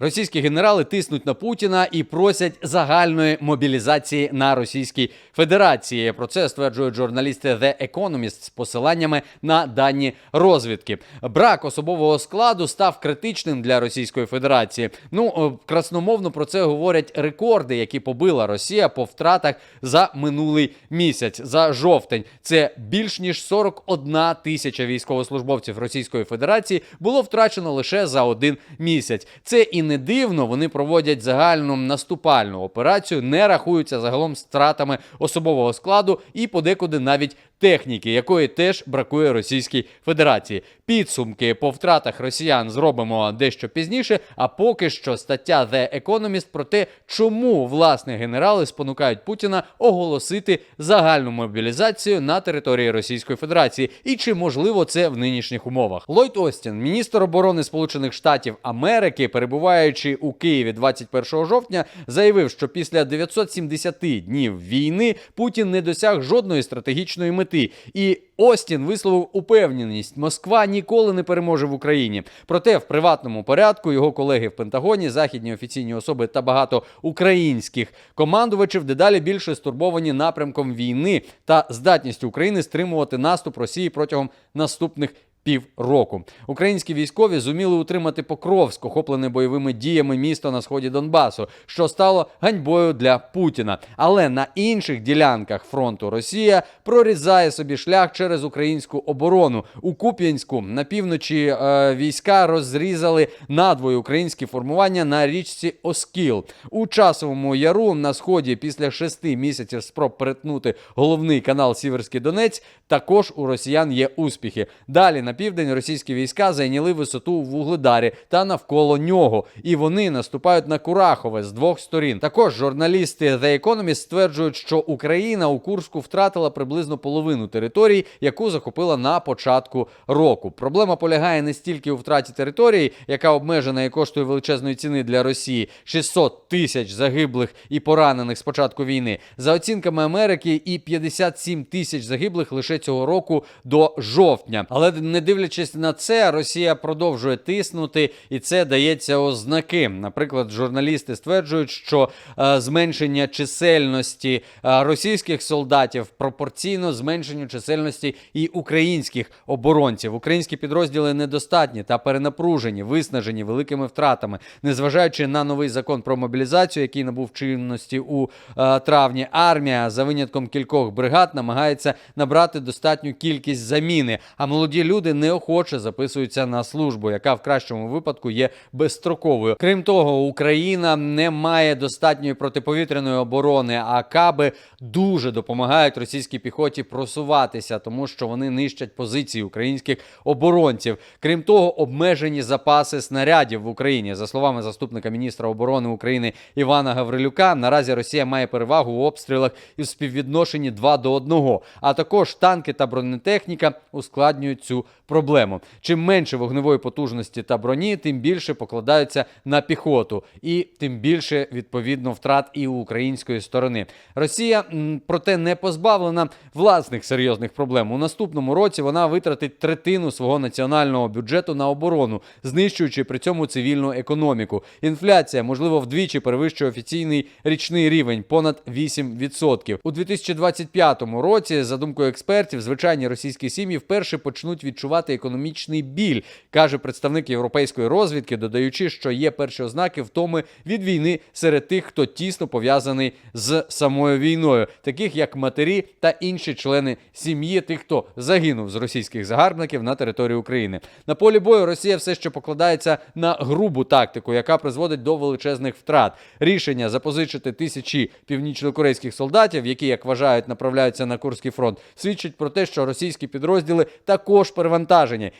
Російські генерали тиснуть на Путіна і просять загальної мобілізації на Російській Федерації. Про це стверджують журналісти The Economist з посиланнями на дані розвідки. Брак особового складу став критичним для Російської Федерації. Ну е, красномовно про це говорять рекорди, які побила Росія по втратах за минулий місяць за жовтень. Це більш ніж 41 тисяча військовослужбовців Російської Федерації було втрачено лише за один місяць. Це і не дивно. Вони проводять загальну наступальну операцію, не рахуються загалом стратами особового складу і подекуди навіть техніки, якої теж бракує Російській Федерації. Підсумки по втратах росіян зробимо дещо пізніше. А поки що стаття The Economist про те, чому власне генерали спонукають Путіна оголосити загальну мобілізацію на території Російської Федерації, і чи можливо це в нинішніх умовах. Ллойд Остін, міністр оборони Сполучених Штатів Америки, перебуваючи у Києві 21 жовтня, заявив, що після 970 днів війни Путін не досяг жодної стратегічної мети. І Остін висловив упевненість, Москва ніколи не переможе в Україні. Проте в приватному порядку його колеги в Пентагоні, західні офіційні особи та багато українських командувачів дедалі більше стурбовані напрямком війни та здатністю України стримувати наступ Росії протягом наступних. Півроку українські військові зуміли утримати Покровськ, охоплене бойовими діями місто на сході Донбасу, що стало ганьбою для Путіна. Але на інших ділянках фронту Росія прорізає собі шлях через українську оборону. У Куп'янську на півночі е, війська розрізали надвоє українські формування на річці Оскіл. У часовому яру на сході після шести місяців спроб перетнути головний канал Сіверський Донець. Також у росіян є успіхи. Далі на південь російські війська зайняли висоту в Вугледарі та навколо нього, і вони наступають на Курахове з двох сторін. Також журналісти The Economist стверджують, що Україна у Курську втратила приблизно половину території, яку захопила на початку року. Проблема полягає не стільки у втраті території, яка обмежена і коштує величезної ціни для Росії 600 тисяч загиблих і поранених з початку війни. За оцінками Америки, і 57 тисяч загиблих лише цього року до жовтня. Але не дивлячись на це, Росія продовжує тиснути, і це дається ознаки. Наприклад, журналісти стверджують, що е, зменшення чисельності е, російських солдатів пропорційно зменшенню чисельності і українських оборонців. Українські підрозділи недостатні та перенапружені, виснажені великими втратами, незважаючи на новий закон про мобілізацію, який набув чинності у е, травні. Армія за винятком кількох бригад намагається набрати достатню кількість заміни. А молоді люди неохоче записуються на службу, яка в кращому випадку є безстроковою. Крім того, Україна не має достатньої протиповітряної оборони, а каби дуже допомагають російській піхоті просуватися, тому що вони нищать позиції українських оборонців. Крім того, обмежені запаси снарядів в Україні. За словами заступника міністра оборони України Івана Гаврилюка, наразі Росія має перевагу у обстрілах із співвідношенні 2 до 1, а також танки та бронетехніка ускладнюють цю проблему. Чим менше вогневої потужності та броні, тим більше покладаються на піхоту, і тим більше відповідно втрат і у української сторони. Росія проте не позбавлена власних серйозних проблем. У наступному році вона витратить третину свого національного бюджету на оборону, знищуючи при цьому цивільну економіку. Інфляція, можливо, вдвічі перевищує офіційний річний рівень понад 8%. У 2025 році, за думкою експертів, звичайні російські сім'ї вперше почнуть відчувати економічний біль, каже представник європейської розвідки, додаючи, що є перші ознаки втоми від війни серед тих, хто тісно пов'язаний з самою війною, таких як матері та інші члени сім'ї, тих, хто загинув з російських загарбників на території України. На полі бою Росія все ще покладається на грубу тактику, яка призводить до величезних втрат. Рішення запозичити тисячі північнокорейських солдатів, які, як вважають, направляються на Курський фронт, свідчить про те, що російські підрозділи також перевантажені.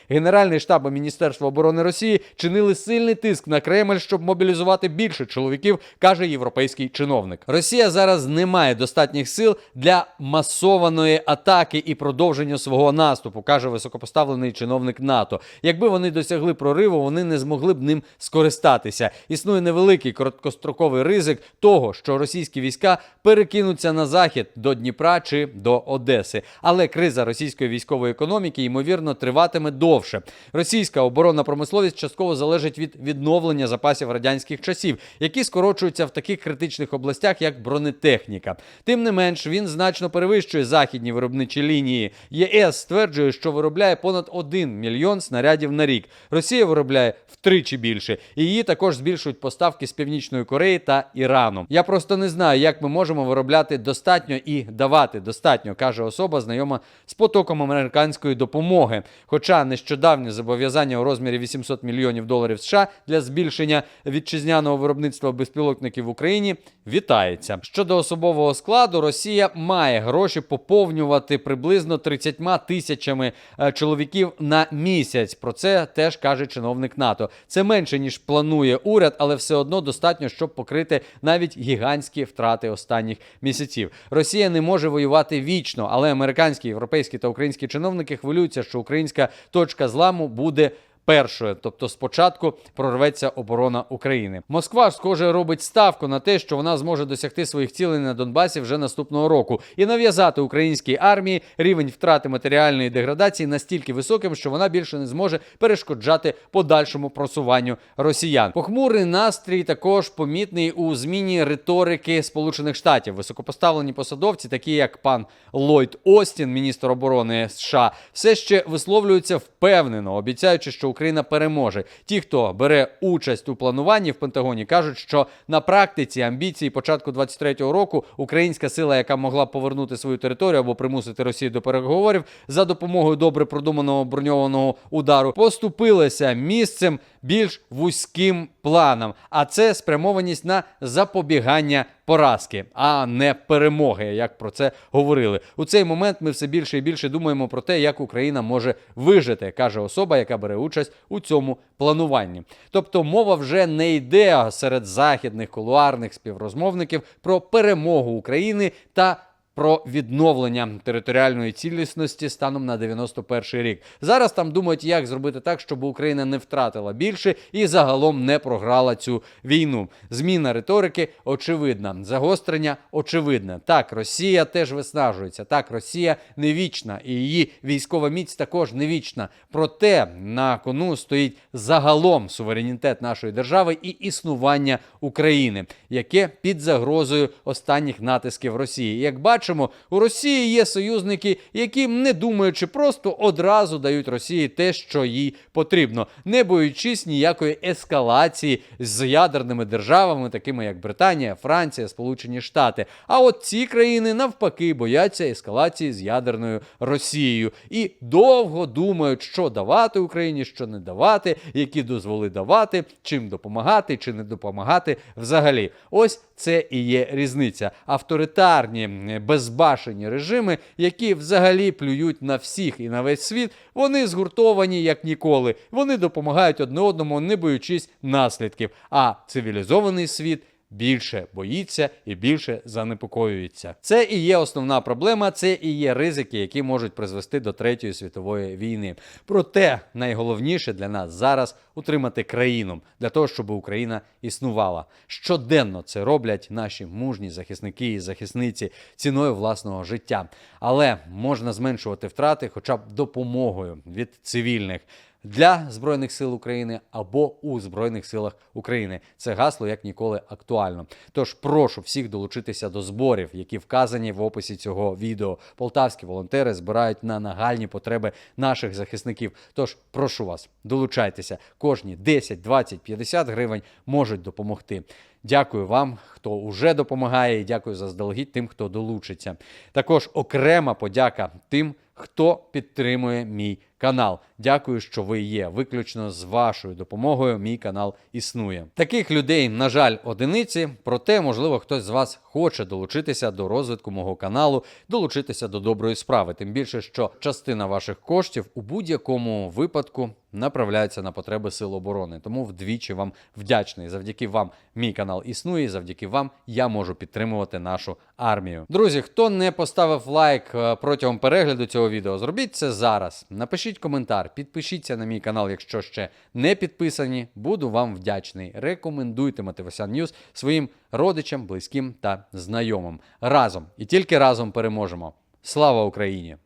Генеральний штаб і Міністерство оборони Росії чинили сильний тиск на Кремль, щоб мобілізувати більше чоловіків, каже європейський чиновник. Росія зараз не має достатніх сил для масованої атаки і продовження свого наступу, каже високопоставлений чиновник НАТО. Якби вони досягли прориву, вони не змогли б ним скористатися. Існує невеликий короткостроковий ризик того, що російські війська перекинуться на захід до Дніпра чи до Одеси. Але криза російської військової економіки ймовірно триває триватиме довше. Російська оборонна промисловість частково залежить від відновлення запасів радянських часів, які скорочуються в таких критичних областях, як бронетехніка. Тим не менш, він значно перевищує західні виробничі лінії. ЄС стверджує, що виробляє понад 1 мільйон снарядів на рік. Росія виробляє втричі більше. І її також збільшують поставки з Північної Кореї та Ірану. Я просто не знаю, як ми можемо виробляти достатньо і давати достатньо, каже особа, знайома з потоком американської допомоги. Хоча нещодавнє зобов'язання у розмірі 800 мільйонів доларів США для збільшення вітчизняного виробництва безпілотників в Україні вітається. Щодо особового складу, Росія має гроші поповнювати приблизно 30 тисячами е, чоловіків на місяць. Про це теж каже чиновник НАТО. Це менше ніж планує уряд, але все одно достатньо, щоб покрити навіть гігантські втрати останніх місяців. Росія не може воювати вічно, але американські, європейські та українські чиновники хвилюються, що українська точка зламу буде. Першою, тобто спочатку прорветься оборона України. Москва схоже робить ставку на те, що вона зможе досягти своїх цілей на Донбасі вже наступного року і нав'язати українській армії рівень втрати матеріальної деградації настільки високим, що вона більше не зможе перешкоджати подальшому просуванню росіян. Похмурий настрій також помітний у зміні риторики Сполучених Штатів. Високопоставлені посадовці, такі як пан Ллойд Остін, міністр оборони США, все ще висловлюються впевнено, обіцяючи, що Україна переможе. Ті, хто бере участь у плануванні в Пентагоні, кажуть, що на практиці амбіції початку 23-го року українська сила, яка могла повернути свою територію або примусити Росію до переговорів за допомогою добре продуманого броньованого удару, поступилася місцем більш вузьким планам. А це спрямованість на запобігання поразки, а не перемоги, як про це говорили. У цей момент ми все більше і більше думаємо про те, як Україна може вижити, каже особа, яка бере участь у цьому плануванні. Тобто мова вже не йде серед західних кулуарних співрозмовників про перемогу України та про відновлення територіальної цілісності станом на 91 рік. Зараз там думають, як зробити так, щоб Україна не втратила більше і загалом не програла цю війну. Зміна риторики очевидна, загострення очевидне. Так, Росія теж виснажується. Так, Росія не вічна, і її військова міць також не вічна. Проте на кону стоїть загалом суверенітет нашої держави і існування України, яке під загрозою останніх натисків Росії. Як бачимо, у Росії є союзники, які, не думаючи, просто одразу дають Росії те, що їй потрібно, не боючись ніякої ескалації з ядерними державами, такими як Британія, Франція, Сполучені Штати. А от ці країни навпаки бояться ескалації з ядерною Росією і довго думають, що давати Україні, що не давати, які дозволи давати, чим допомагати, чи не допомагати взагалі. Ось це і є різниця. Авторитарні, безбашені режими, які взагалі плюють на всіх і на весь світ, вони згуртовані як ніколи. Вони допомагають одне одному, не боючись наслідків. А цивілізований світ. Більше боїться і більше занепокоюється. Це і є основна проблема, це і є ризики, які можуть призвести до третьої світової війни. Проте найголовніше для нас зараз утримати країну для того, щоб Україна існувала. Щоденно це роблять наші мужні захисники і захисниці ціною власного життя. Але можна зменшувати втрати, хоча б допомогою від цивільних для збройних сил України або у збройних силах України. Це гасло як ніколи актуально. Тож прошу всіх долучитися до зборів, які вказані в описі цього відео. Полтавські волонтери збирають на нагальні потреби наших захисників. Тож прошу вас, долучайтеся. Кожні 10, 20, 50 гривень можуть допомогти. Дякую вам, хто вже допомагає, і дякую заздалегідь тим, хто долучиться. Також окрема подяка тим, хто підтримує мій канал. Дякую, що ви є. Виключно з вашою допомогою мій канал існує. Таких людей, на жаль, одиниці. Проте, можливо, хтось з вас хоче долучитися до розвитку мого каналу, долучитися до доброї справи. Тим більше, що частина ваших коштів у будь-якому випадку направляється на потреби сил оборони. Тому вдвічі вам вдячний. Завдяки вам мій канал існує. і Завдяки вам я можу підтримувати нашу армію. Друзі, хто не поставив лайк е, протягом перегляду цього відео, зробіть це зараз. Напишіть коментар, підпишіться на мій канал, якщо ще не підписані. Буду вам вдячний. Рекомендуйте Мотивасян Ньюс своїм родичам, близьким та знайомим. Разом і тільки разом переможемо. Слава Україні!